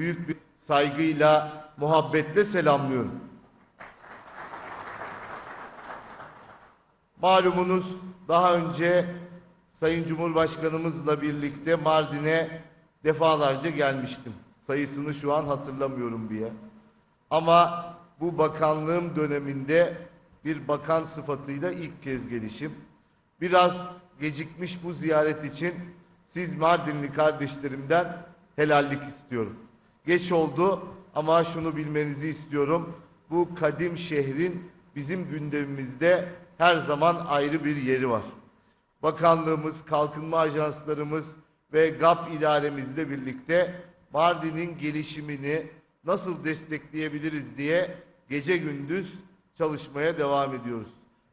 büyük bir saygıyla, muhabbetle selamlıyorum. Malumunuz daha önce Sayın Cumhurbaşkanımızla birlikte Mardin'e defalarca gelmiştim. Sayısını şu an hatırlamıyorum bile. Ama bu bakanlığım döneminde bir bakan sıfatıyla ilk kez gelişim. Biraz gecikmiş bu ziyaret için siz Mardinli kardeşlerimden helallik istiyorum. Geç oldu ama şunu bilmenizi istiyorum. Bu kadim şehrin bizim gündemimizde her zaman ayrı bir yeri var. Bakanlığımız, kalkınma ajanslarımız ve GAP idaremizle birlikte Mardin'in gelişimini nasıl destekleyebiliriz diye gece gündüz çalışmaya devam ediyoruz.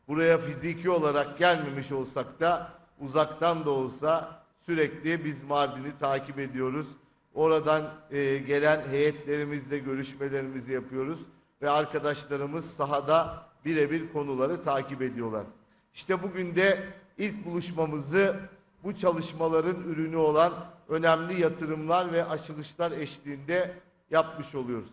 Buraya fiziki olarak gelmemiş olsak da uzaktan da olsa sürekli biz Mardin'i takip ediyoruz. Oradan e, gelen heyetlerimizle görüşmelerimizi yapıyoruz ve arkadaşlarımız sahada birebir konuları takip ediyorlar. İşte bugün de ilk buluşmamızı bu çalışmaların ürünü olan önemli yatırımlar ve açılışlar eşliğinde yapmış oluyoruz.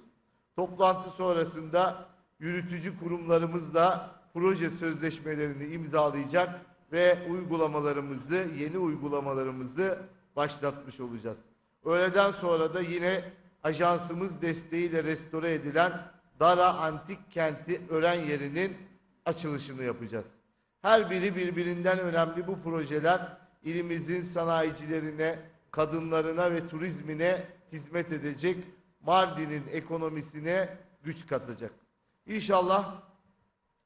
Toplantı sonrasında yürütücü kurumlarımızla proje sözleşmelerini imzalayacak ve uygulamalarımızı, yeni uygulamalarımızı başlatmış olacağız. Öğleden sonra da yine ajansımız desteğiyle restore edilen Dara Antik Kenti öğren yerinin açılışını yapacağız. Her biri birbirinden önemli bu projeler ilimizin sanayicilerine, kadınlarına ve turizmine hizmet edecek, Mardin'in ekonomisine güç katacak. İnşallah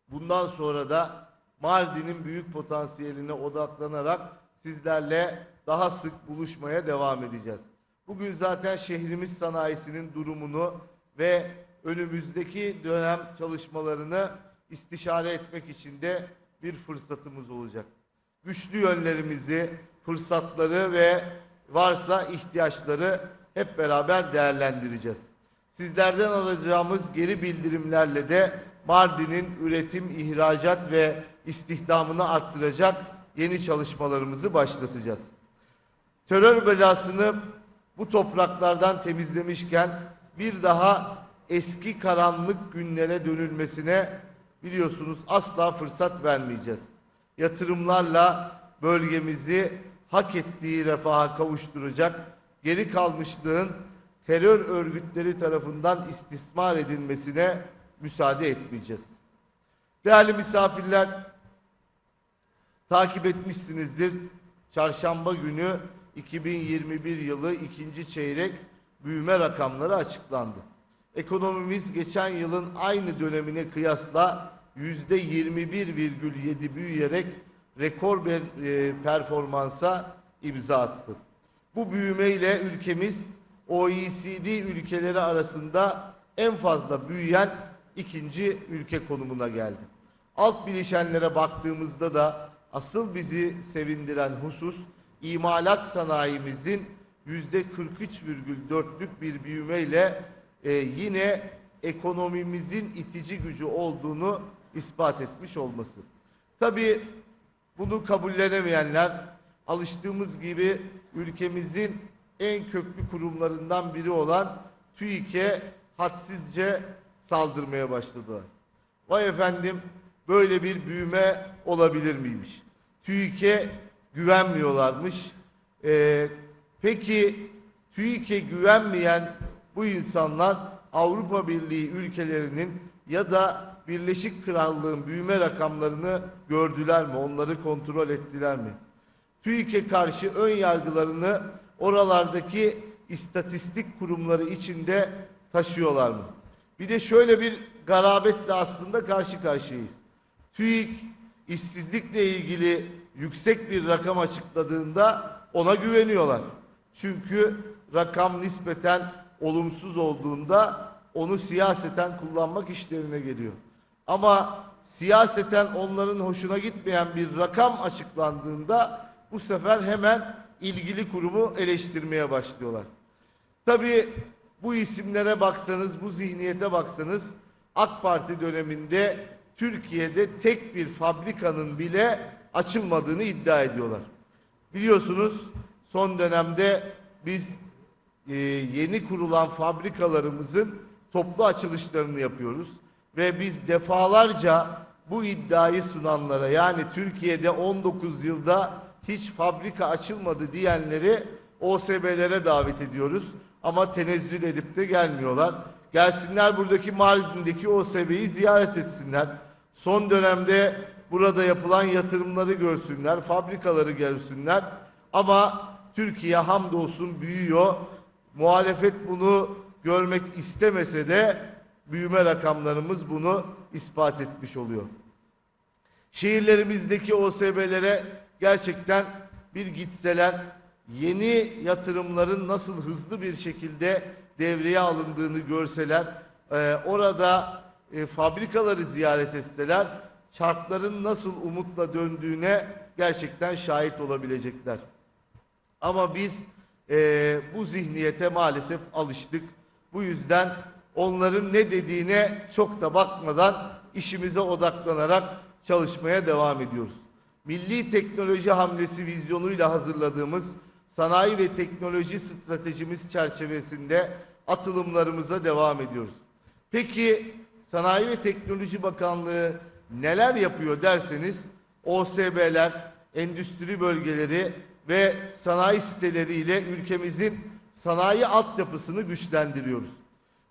bundan sonra da Mardin'in büyük potansiyeline odaklanarak sizlerle daha sık buluşmaya devam edeceğiz. Bugün zaten şehrimiz sanayisinin durumunu ve önümüzdeki dönem çalışmalarını istişare etmek için de bir fırsatımız olacak. Güçlü yönlerimizi, fırsatları ve varsa ihtiyaçları hep beraber değerlendireceğiz. Sizlerden alacağımız geri bildirimlerle de Mardin'in üretim, ihracat ve istihdamını arttıracak yeni çalışmalarımızı başlatacağız. Terör belasını bu topraklardan temizlemişken bir daha eski karanlık günlere dönülmesine biliyorsunuz asla fırsat vermeyeceğiz. Yatırımlarla bölgemizi hak ettiği refaha kavuşturacak, geri kalmışlığın terör örgütleri tarafından istismar edilmesine müsaade etmeyeceğiz. Değerli misafirler, takip etmişsinizdir. Çarşamba günü 2021 yılı ikinci çeyrek büyüme rakamları açıklandı. Ekonomimiz geçen yılın aynı dönemine kıyasla yüzde 21,7 büyüyerek rekor bir e, performansa imza attı. Bu büyümeyle ülkemiz OECD ülkeleri arasında en fazla büyüyen ikinci ülke konumuna geldi. Alt bileşenlere baktığımızda da asıl bizi sevindiren husus imalat sanayimizin yüzde 43,4'lük bir büyümeyle e, yine ekonomimizin itici gücü olduğunu ispat etmiş olması. Tabii bunu kabullenemeyenler alıştığımız gibi ülkemizin en köklü kurumlarından biri olan TÜİK'e hadsizce saldırmaya başladılar. Vay efendim böyle bir büyüme olabilir miymiş? TÜİK'e güvenmiyorlarmış. Ee, peki TÜİK'e güvenmeyen bu insanlar Avrupa Birliği ülkelerinin ya da Birleşik Krallığın büyüme rakamlarını gördüler mi? Onları kontrol ettiler mi? TÜİK'e karşı ön yargılarını oralardaki istatistik kurumları içinde taşıyorlar mı? Bir de şöyle bir garabetle aslında karşı karşıyayız. TÜİK işsizlikle ilgili yüksek bir rakam açıkladığında ona güveniyorlar. Çünkü rakam nispeten olumsuz olduğunda onu siyaseten kullanmak işlerine geliyor. Ama siyaseten onların hoşuna gitmeyen bir rakam açıklandığında bu sefer hemen ilgili kurumu eleştirmeye başlıyorlar. Tabii bu isimlere baksanız, bu zihniyete baksanız AK Parti döneminde Türkiye'de tek bir fabrikanın bile açılmadığını iddia ediyorlar. Biliyorsunuz son dönemde biz e, yeni kurulan fabrikalarımızın toplu açılışlarını yapıyoruz. Ve biz defalarca bu iddiayı sunanlara yani Türkiye'de 19 yılda hiç fabrika açılmadı diyenleri OSB'lere davet ediyoruz. Ama tenezzül edip de gelmiyorlar. Gelsinler buradaki Mardin'deki OSB'yi ziyaret etsinler. Son dönemde burada yapılan yatırımları görsünler, fabrikaları görsünler. Ama Türkiye hamdolsun büyüyor. Muhalefet bunu görmek istemese de büyüme rakamlarımız bunu ispat etmiş oluyor. Şehirlerimizdeki OSB'lere gerçekten bir gitseler yeni yatırımların nasıl hızlı bir şekilde devreye alındığını görseler, e, orada e, fabrikaları ziyaret etseler, çarkların nasıl umutla döndüğüne gerçekten şahit olabilecekler. Ama biz e, bu zihniyete maalesef alıştık. Bu yüzden onların ne dediğine çok da bakmadan işimize odaklanarak çalışmaya devam ediyoruz. Milli teknoloji hamlesi vizyonuyla hazırladığımız sanayi ve teknoloji stratejimiz çerçevesinde atılımlarımıza devam ediyoruz. Peki Sanayi ve Teknoloji Bakanlığı neler yapıyor derseniz OSB'ler, endüstri bölgeleri ve sanayi siteleriyle ülkemizin sanayi altyapısını güçlendiriyoruz.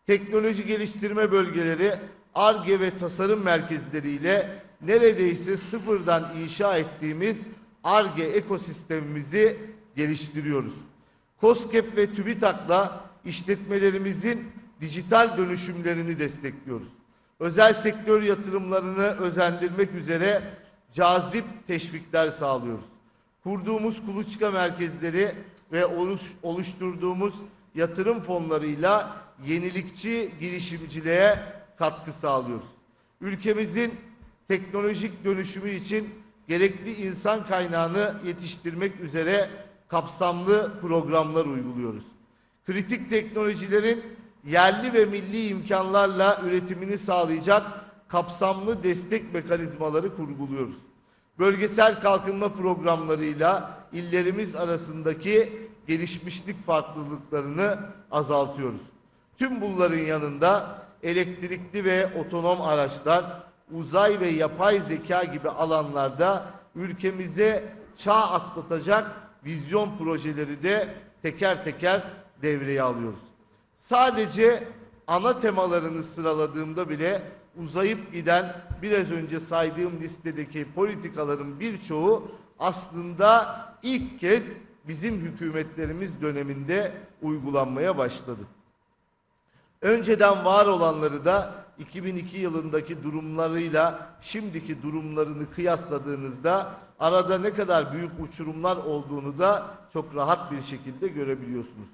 Teknoloji geliştirme bölgeleri, ARGE ve tasarım merkezleriyle neredeyse sıfırdan inşa ettiğimiz ARGE ekosistemimizi geliştiriyoruz. COSGAP ve TÜBİTAK'la işletmelerimizin dijital dönüşümlerini destekliyoruz. Özel sektör yatırımlarını özendirmek üzere cazip teşvikler sağlıyoruz. Kurduğumuz kuluçka merkezleri ve oluş- oluşturduğumuz yatırım fonlarıyla yenilikçi girişimciliğe katkı sağlıyoruz. Ülkemizin teknolojik dönüşümü için gerekli insan kaynağını yetiştirmek üzere kapsamlı programlar uyguluyoruz. Kritik teknolojilerin yerli ve milli imkanlarla üretimini sağlayacak kapsamlı destek mekanizmaları kurguluyoruz. Bölgesel kalkınma programlarıyla illerimiz arasındaki gelişmişlik farklılıklarını azaltıyoruz. Tüm bunların yanında elektrikli ve otonom araçlar, uzay ve yapay zeka gibi alanlarda ülkemize çağ atlatacak vizyon projeleri de teker teker devreye alıyoruz. Sadece ana temalarını sıraladığımda bile uzayıp giden biraz önce saydığım listedeki politikaların birçoğu aslında ilk kez bizim hükümetlerimiz döneminde uygulanmaya başladı. Önceden var olanları da 2002 yılındaki durumlarıyla şimdiki durumlarını kıyasladığınızda arada ne kadar büyük uçurumlar olduğunu da çok rahat bir şekilde görebiliyorsunuz.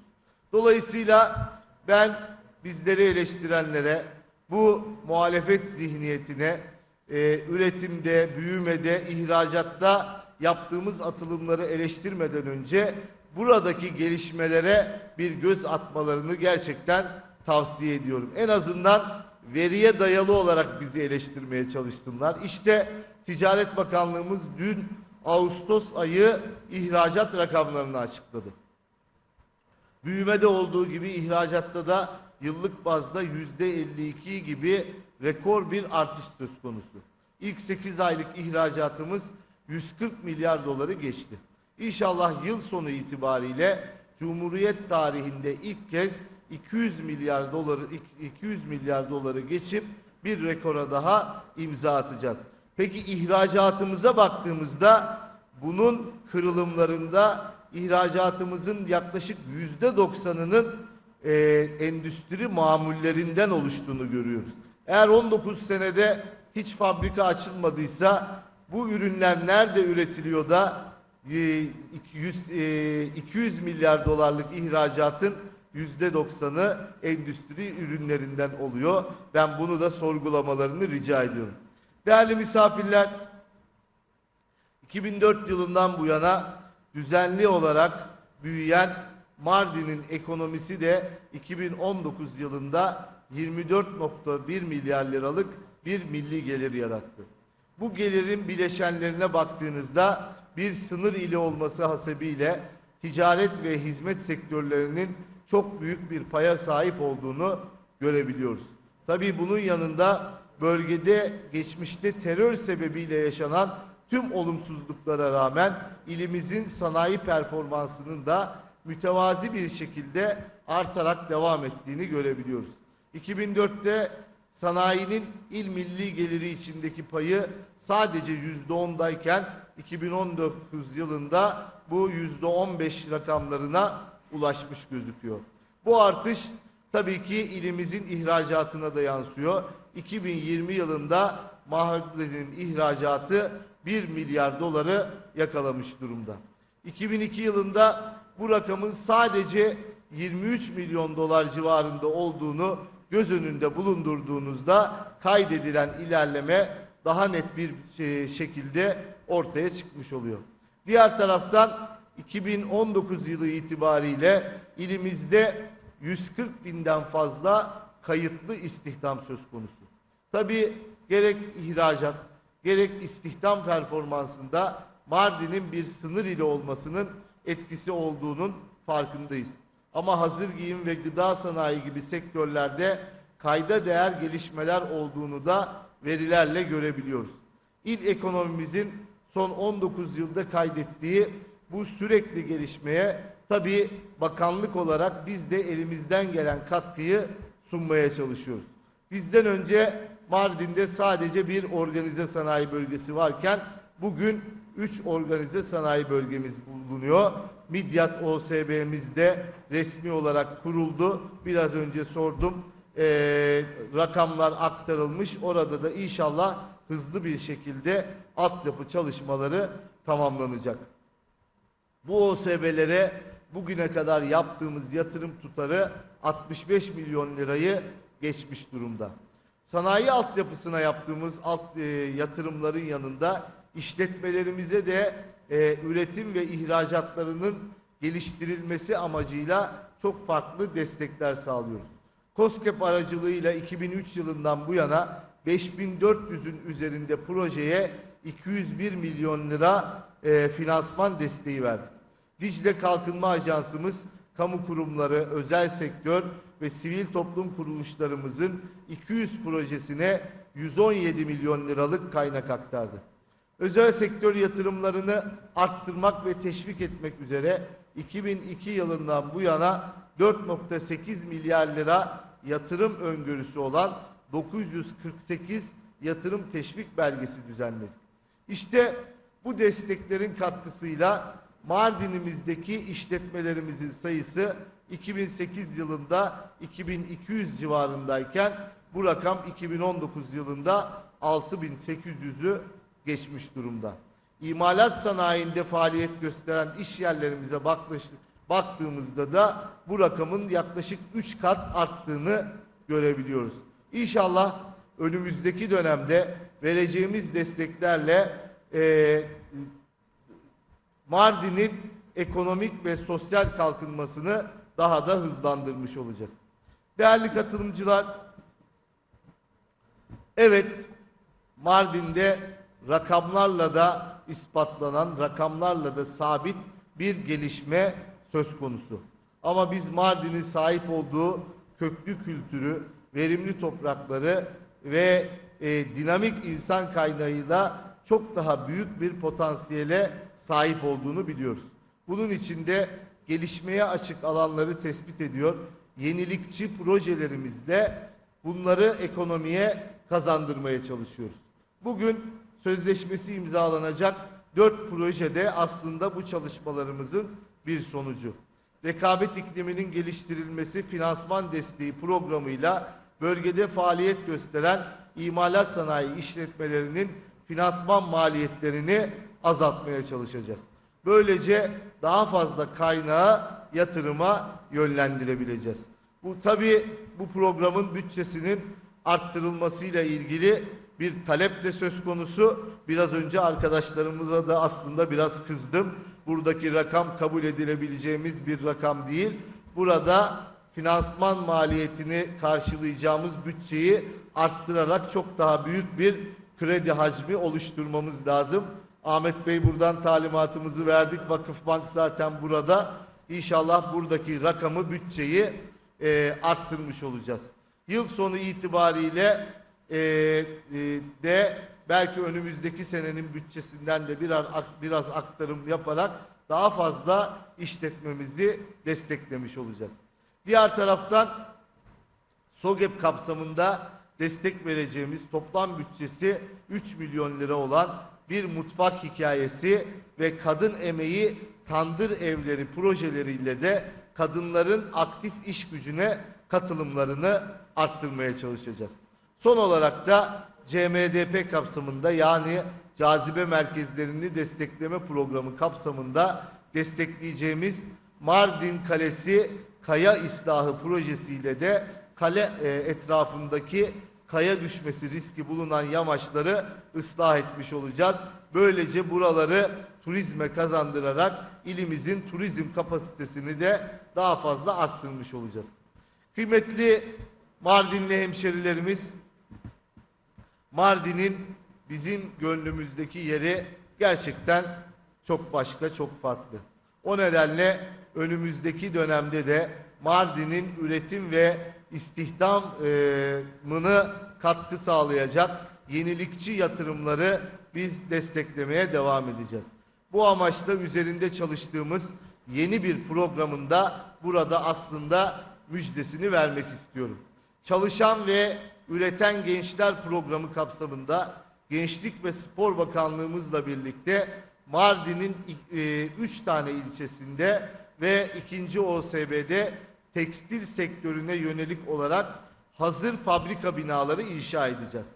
Dolayısıyla ben bizleri eleştirenlere, bu muhalefet zihniyetine, e, üretimde, büyümede, ihracatta yaptığımız atılımları eleştirmeden önce buradaki gelişmelere bir göz atmalarını gerçekten tavsiye ediyorum. En azından veriye dayalı olarak bizi eleştirmeye çalışsınlar. İşte Ticaret Bakanlığımız dün Ağustos ayı ihracat rakamlarını açıkladı. Büyümede olduğu gibi ihracatta da yıllık bazda yüzde 52 gibi rekor bir artış söz konusu. İlk 8 aylık ihracatımız 140 milyar doları geçti. İnşallah yıl sonu itibariyle Cumhuriyet tarihinde ilk kez 200 milyar doları 200 milyar doları geçip bir rekora daha imza atacağız. Peki ihracatımıza baktığımızda bunun kırılımlarında ihracatımızın yaklaşık yüzde doksanının e, endüstri mamullerinden oluştuğunu görüyoruz. Eğer 19 senede hiç fabrika açılmadıysa bu ürünler nerede üretiliyor da e, 200, e, 200 milyar dolarlık ihracatın yüzde doksanı endüstri ürünlerinden oluyor. Ben bunu da sorgulamalarını rica ediyorum. Değerli misafirler, 2004 yılından bu yana düzenli olarak büyüyen Mardin'in ekonomisi de 2019 yılında 24.1 milyar liralık bir milli gelir yarattı. Bu gelirin bileşenlerine baktığınızda bir sınır ili olması hasebiyle ticaret ve hizmet sektörlerinin çok büyük bir paya sahip olduğunu görebiliyoruz. Tabii bunun yanında bölgede geçmişte terör sebebiyle yaşanan tüm olumsuzluklara rağmen ilimizin sanayi performansının da mütevazi bir şekilde artarak devam ettiğini görebiliyoruz. 2004'te sanayinin il milli geliri içindeki payı sadece %10'dayken 2019 yılında bu %15 rakamlarına ulaşmış gözüküyor. Bu artış tabii ki ilimizin ihracatına da yansıyor. 2020 yılında mahallenin ihracatı 1 milyar doları yakalamış durumda. 2002 yılında bu rakamın sadece 23 milyon dolar civarında olduğunu göz önünde bulundurduğunuzda kaydedilen ilerleme daha net bir şey- şekilde ortaya çıkmış oluyor. Diğer taraftan 2019 yılı itibariyle ilimizde 140 binden fazla kayıtlı istihdam söz konusu. Tabii gerek ihracat, gerek istihdam performansında Mardin'in bir sınır ili olmasının etkisi olduğunun farkındayız. Ama hazır giyim ve gıda sanayi gibi sektörlerde kayda değer gelişmeler olduğunu da verilerle görebiliyoruz. İl ekonomimizin son 19 yılda kaydettiği bu sürekli gelişmeye tabii bakanlık olarak biz de elimizden gelen katkıyı sunmaya çalışıyoruz. Bizden önce Mardin'de sadece bir organize sanayi bölgesi varken bugün 3 organize sanayi bölgemiz bulunuyor. Midyat OSB'miz de resmi olarak kuruldu. Biraz önce sordum. Ee, rakamlar aktarılmış. Orada da inşallah hızlı bir şekilde altyapı çalışmaları tamamlanacak. Bu OSB'lere bugüne kadar yaptığımız yatırım tutarı 65 milyon lirayı geçmiş durumda. Sanayi altyapısına yaptığımız alt, e, yatırımların yanında işletmelerimize de e, üretim ve ihracatlarının geliştirilmesi amacıyla çok farklı destekler sağlıyoruz. COSGAP aracılığıyla 2003 yılından bu yana 5400'ün üzerinde projeye 201 milyon lira e, finansman desteği verdik. Dicle Kalkınma Ajansımız, kamu kurumları, özel sektör ve sivil toplum kuruluşlarımızın 200 projesine 117 milyon liralık kaynak aktardı. Özel sektör yatırımlarını arttırmak ve teşvik etmek üzere 2002 yılından bu yana 4.8 milyar lira yatırım öngörüsü olan 948 yatırım teşvik belgesi düzenledik. İşte bu desteklerin katkısıyla Mardin'imizdeki işletmelerimizin sayısı 2008 yılında 2200 civarındayken bu rakam 2019 yılında 6800'ü geçmiş durumda. İmalat sanayinde faaliyet gösteren iş yerlerimize baktığımızda da bu rakamın yaklaşık 3 kat arttığını görebiliyoruz. İnşallah önümüzdeki dönemde vereceğimiz desteklerle eee Mardin'in ekonomik ve sosyal kalkınmasını daha da hızlandırmış olacağız. Değerli katılımcılar, evet Mardin'de rakamlarla da ispatlanan, rakamlarla da sabit bir gelişme söz konusu. Ama biz Mardin'in sahip olduğu köklü kültürü, verimli toprakları ve e, dinamik insan kaynağıyla çok daha büyük bir potansiyele sahip olduğunu biliyoruz. Bunun için de gelişmeye açık alanları tespit ediyor. Yenilikçi projelerimizle bunları ekonomiye kazandırmaya çalışıyoruz. Bugün sözleşmesi imzalanacak dört projede aslında bu çalışmalarımızın bir sonucu. Rekabet ikliminin geliştirilmesi finansman desteği programıyla bölgede faaliyet gösteren imalat sanayi işletmelerinin finansman maliyetlerini azaltmaya çalışacağız. Böylece daha fazla kaynağı yatırıma yönlendirebileceğiz. Bu tabii bu programın bütçesinin arttırılmasıyla ilgili bir talep de söz konusu. Biraz önce arkadaşlarımıza da aslında biraz kızdım. Buradaki rakam kabul edilebileceğimiz bir rakam değil. Burada finansman maliyetini karşılayacağımız bütçeyi arttırarak çok daha büyük bir kredi hacmi oluşturmamız lazım. Ahmet Bey buradan talimatımızı verdik. Vakıfbank zaten burada. inşallah buradaki rakamı, bütçeyi e, arttırmış olacağız. Yıl sonu itibariyle e, e, de belki önümüzdeki senenin bütçesinden de biraz, biraz aktarım yaparak daha fazla işletmemizi desteklemiş olacağız. Diğer taraftan SOGEP kapsamında destek vereceğimiz toplam bütçesi 3 milyon lira olan bir mutfak hikayesi ve kadın emeği tandır evleri projeleriyle de kadınların aktif iş gücüne katılımlarını arttırmaya çalışacağız. Son olarak da CMDP kapsamında yani cazibe merkezlerini destekleme programı kapsamında destekleyeceğimiz Mardin Kalesi Kaya İslahı projesiyle de kale e, etrafındaki kaya düşmesi riski bulunan yamaçları ıslah etmiş olacağız. Böylece buraları turizme kazandırarak ilimizin turizm kapasitesini de daha fazla arttırmış olacağız. Kıymetli Mardinli hemşerilerimiz, Mardin'in bizim gönlümüzdeki yeri gerçekten çok başka, çok farklı. O nedenle önümüzdeki dönemde de Mardin'in üretim ve istihdamını katkı sağlayacak yenilikçi yatırımları biz desteklemeye devam edeceğiz. Bu amaçla üzerinde çalıştığımız yeni bir programında burada aslında müjdesini vermek istiyorum. Çalışan ve Üreten Gençler Programı kapsamında Gençlik ve Spor Bakanlığımızla birlikte Mardin'in 3 tane ilçesinde ve ikinci OSB'de tekstil sektörüne yönelik olarak hazır fabrika binaları inşa edeceğiz.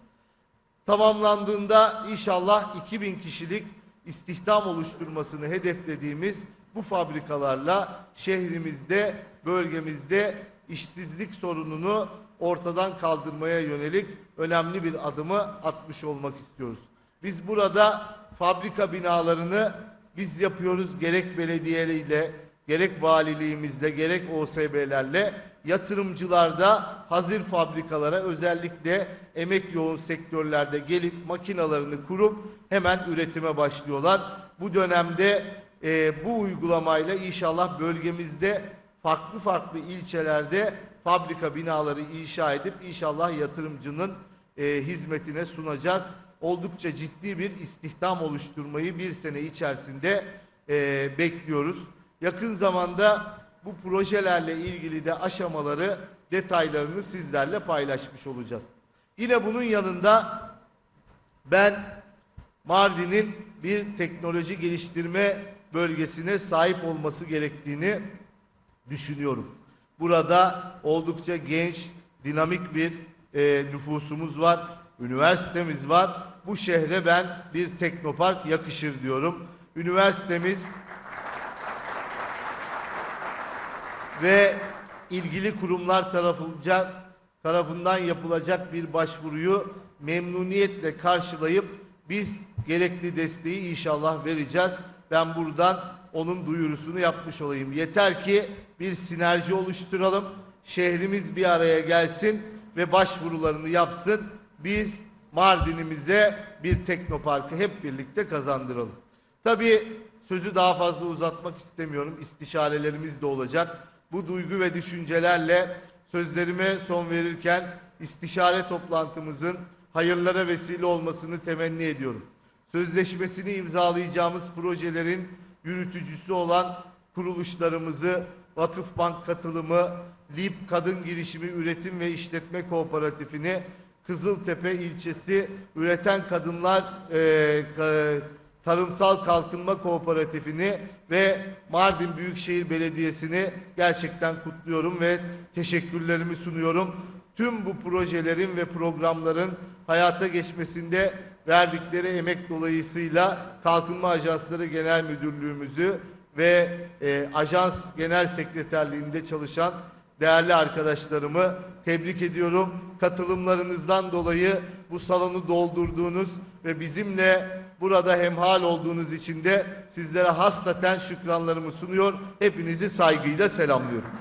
Tamamlandığında inşallah 2000 kişilik istihdam oluşturmasını hedeflediğimiz bu fabrikalarla şehrimizde, bölgemizde işsizlik sorununu ortadan kaldırmaya yönelik önemli bir adımı atmış olmak istiyoruz. Biz burada fabrika binalarını biz yapıyoruz gerek belediyeleriyle, gerek valiliğimizle, gerek OSB'lerle yatırımcılarda hazır fabrikalara özellikle emek yoğun sektörlerde gelip makinalarını kurup hemen üretime başlıyorlar. Bu dönemde e, bu uygulamayla inşallah bölgemizde farklı farklı ilçelerde fabrika binaları inşa edip inşallah yatırımcının e, hizmetine sunacağız. Oldukça ciddi bir istihdam oluşturmayı bir sene içerisinde e, bekliyoruz. Yakın zamanda bu projelerle ilgili de aşamaları, detaylarını sizlerle paylaşmış olacağız. Yine bunun yanında ben Mardin'in bir teknoloji geliştirme bölgesine sahip olması gerektiğini düşünüyorum. Burada oldukça genç, dinamik bir e, nüfusumuz var, üniversitemiz var. Bu şehre ben bir teknopark yakışır diyorum. Üniversitemiz ve ilgili kurumlar tarafınca tarafından yapılacak bir başvuruyu memnuniyetle karşılayıp biz gerekli desteği inşallah vereceğiz. Ben buradan onun duyurusunu yapmış olayım. Yeter ki bir sinerji oluşturalım. Şehrimiz bir araya gelsin ve başvurularını yapsın. Biz Mardin'imize bir teknoparkı hep birlikte kazandıralım. Tabii sözü daha fazla uzatmak istemiyorum. İstişarelerimiz de olacak. Bu duygu ve düşüncelerle sözlerime son verirken istişare toplantımızın hayırlara vesile olmasını temenni ediyorum. Sözleşmesini imzalayacağımız projelerin yürütücüsü olan kuruluşlarımızı Vakıfbank katılımı, LİP Kadın Girişimi Üretim ve İşletme Kooperatifini, Kızıltepe ilçesi Üreten Kadınlar e, Tarımsal Kalkınma Kooperatifini ve Mardin Büyükşehir Belediyesi'ni gerçekten kutluyorum ve teşekkürlerimi sunuyorum. Tüm bu projelerin ve programların hayata geçmesinde verdikleri emek dolayısıyla Kalkınma Ajansları Genel Müdürlüğümüzü ve e, ajans genel sekreterliğinde çalışan değerli arkadaşlarımı tebrik ediyorum. Katılımlarınızdan dolayı bu salonu doldurduğunuz ve bizimle burada hemhal olduğunuz için de sizlere hassaten şükranlarımı sunuyor. Hepinizi saygıyla selamlıyorum.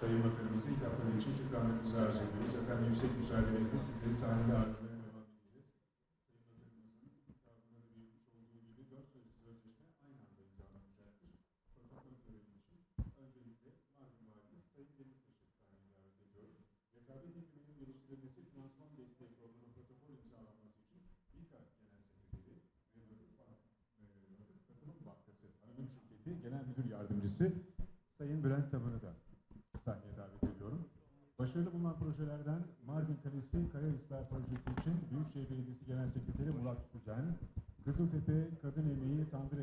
Sayın Bakanımıza hitapları için şükranlarımızı arz ediyoruz. Efendim yüksek müsaadenizle sizleri sahnede ağırlamaya devam edeceğiz. Sayın Bakanımızın hitapları bir olduğu gibi dört sözlü Geliştirilmesi Finansman Desteği Programı protokol imzalanması için İKA Genel Sekreteri ve Vakıf Bank- e, Vakıf Katılım Bankası Anonim Şirketi Genel Müdür Yardımcısı Sayın Bülent Taban'ı da sahneye davet ediyorum. Başarılı bulunan projelerden Mardin Kalesi Kaya Islah Projesi için Büyükşehir Belediyesi Genel Sekreteri Murat Süzen, Kızıltepe Kadın Emeği Tandır